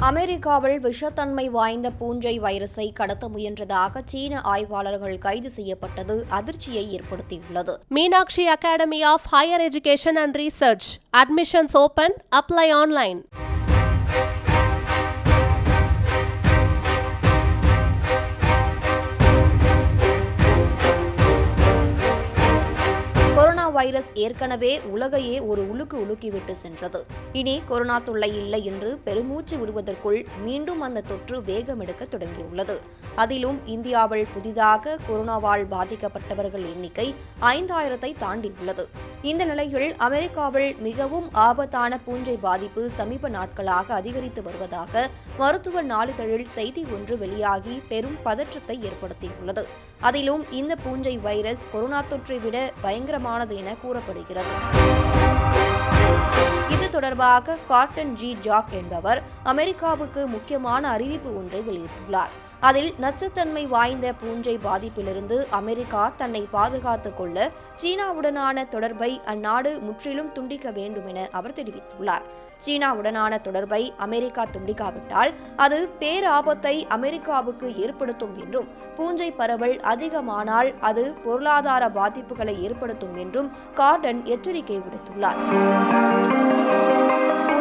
அமெரிக்காவில் விஷத்தன்மை வாய்ந்த பூஞ்சை வைரஸை கடத்த முயன்றதாக சீன ஆய்வாளர்கள் கைது செய்யப்பட்டது அதிர்ச்சியை ஏற்படுத்தியுள்ளது Meenakshi academy of higher education and research admissions open apply online virus ஏற்கனவே உலகையே ஒரு உலுக்கு உலுக்கிவிட்டு சென்றது. இனி கொரோனா தொல்லை இல்லை என்று பெருமூச்சு விடுவதற்குள் மீண்டும் அந்த தொற்று வேகம் எடுக்க தொடங்கியுள்ளது. அதிலும் இந்தியாவில் புதிதாக கொரோனாவால் பாதிக்கப்பட்டவர்கள் எண்ணிக்கை ஐந்தாயிரத்தை தாண்டியுள்ளது. இந்த நிலையில் அமெரிக்காவில் மிகவும் ஆபத்தான பூஞ்சை பாதிப்பு சமீப நாட்களாக அதிகரித்து வருவதாக மருத்துவ நாளிதழில் செய்தி ஒன்று வெளியாகி பெரும் பதற்றத்தை ஏற்படுத்தியுள்ளது. அதிலும் இந்த பூஞ்சை வைரஸ் கொரோனா தொற்றை விட பயங்கரமானது என கூறப்படுகிறது. இது தொடர்பாக காட்டன் ஜி ஜாக் என்பவர் அமெரிக்காவுக்கு முக்கியமான அறிவிப்பு ஒன்றை வெளியிட்டுள்ளார். அதில் நச்சுத்தன்மை வாய்ந்த பூஞ்சை பாதிப்பிலிருந்து அமெரிக்கா தன்னை பாதுகாத்துக் கொள்ள சீனாவுடனான தொடர்பை அந்நாடு முற்றிலும் துண்டிக்க வேண்டும் என அவர் தெரிவித்துள்ளார். சீனாவுடனான தொடர்பை அமெரிக்கா துண்டிக்காவிட்டால் அது பேராபத்தை அமெரிக்காவுக்கு ஏற்படுத்தும் என்றும் பூஞ்சை பரவல் அதிகமானால் அது பொருளாதார பாதிப்புகளை ஏற்படுத்தும் என்றும் கார்டன் எச்சரிக்கை விடுத்துள்ளார்.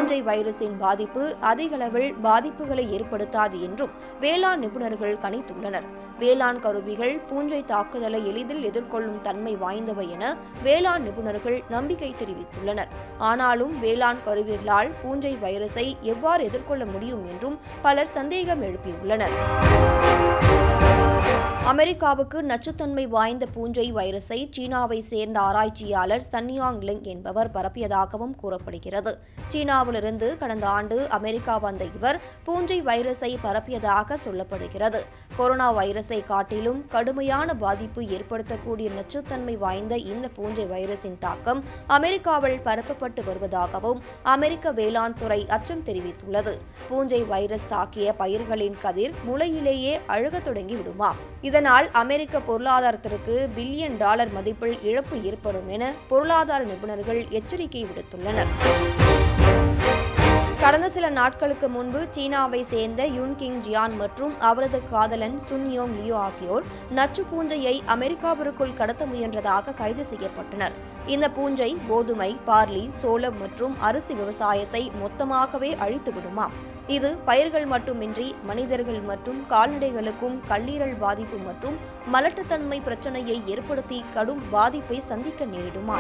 பூஞ்சை வைரஸின் பாதிப்பு அதிகளவில் பாதிப்புகளை ஏற்படுத்தாது என்றும் வேளாண் நிபுணர்கள் கணித்துள்ளனர். வேளாண் கருவிகள் பூஞ்சை தாக்குதலை எளிதில் எதிர்கொள்ளும் தன்மை வாய்ந்தவை என வேளாண் நிபுணர்கள் நம்பிக்கை தெரிவித்துள்ளனர். ஆனாலும் வேளாண் கருவிகளால் பூஞ்சை வைரஸை எவ்வாறு எதிர்கொள்ள முடியும் என்றும் பலர் சந்தேகம் எழுப்பியுள்ளனர். அமெரிக்காவுக்கு நச்சுத்தன்மை வாய்ந்த பூஞ்சை வைரஸை சீனாவை சேர்ந்த ஆராய்ச்சியாளர் சன்னியாங் லிங் என்பவர் பரப்பியதாகவும் கூறப்படுகிறது. சீனாவிலிருந்து கடந்த ஆண்டு அமெரிக்கா வந்த இவர் பூஞ்சை வைரஸை பரப்பியதாக சொல்லப்படுகிறது. கொரோனா வைரஸை காட்டிலும் கடுமையான பாதிப்பு ஏற்படுத்தக்கூடிய நச்சுத்தன்மை வாய்ந்த இந்த பூஞ்சை வைரஸின் தாக்கம் அமெரிக்காவில் பரப்பப்பட்டு வருவதாகவும் அமெரிக்க வேளாண் துறை அச்சம் தெரிவித்துள்ளது. பூஞ்சை வைரஸ் தாக்கிய பயிர்களின் கதிர் முளையிலேயே அழுகத் தொடங்கி விடுமாம் இதனால் அமெரிக்க பொருளாதாரத்திற்கு பில்லியன் டாலர் மதிப்பில் இழப்பு ஏற்படும் என பொருளாதார நிபுணர்கள் எச்சரிக்கை விடுத்துள்ளனர். கடந்த சில நாட்களுக்கு முன்பு சீனாவை சேர்ந்த யுன் கிங் ஜியான் மற்றும் அவரது காதலன் சுன் யோங் லியோ ஆகியோர் நச்சு பூஞ்சையை அமெரிக்காவிற்குள் கடத்த முயன்றதாக கைது செய்யப்பட்டனர். இந்த பூஞ்சை கோதுமை பார்லி சோளம் மற்றும் அரிசி விவசாயத்தை மொத்தமாகவே அழித்து விடுமாம் இது பயிர்கள் மட்டுமின்றி மனிதர்கள் மற்றும் கால்நடைகளுக்கும் கல்லீரல் பாதிப்பு மற்றும் மலட்டுத்தன்மை பிரச்சனையை ஏற்படுத்தி கடும் பாதிப்பை சந்திக்க நேரிடுமா?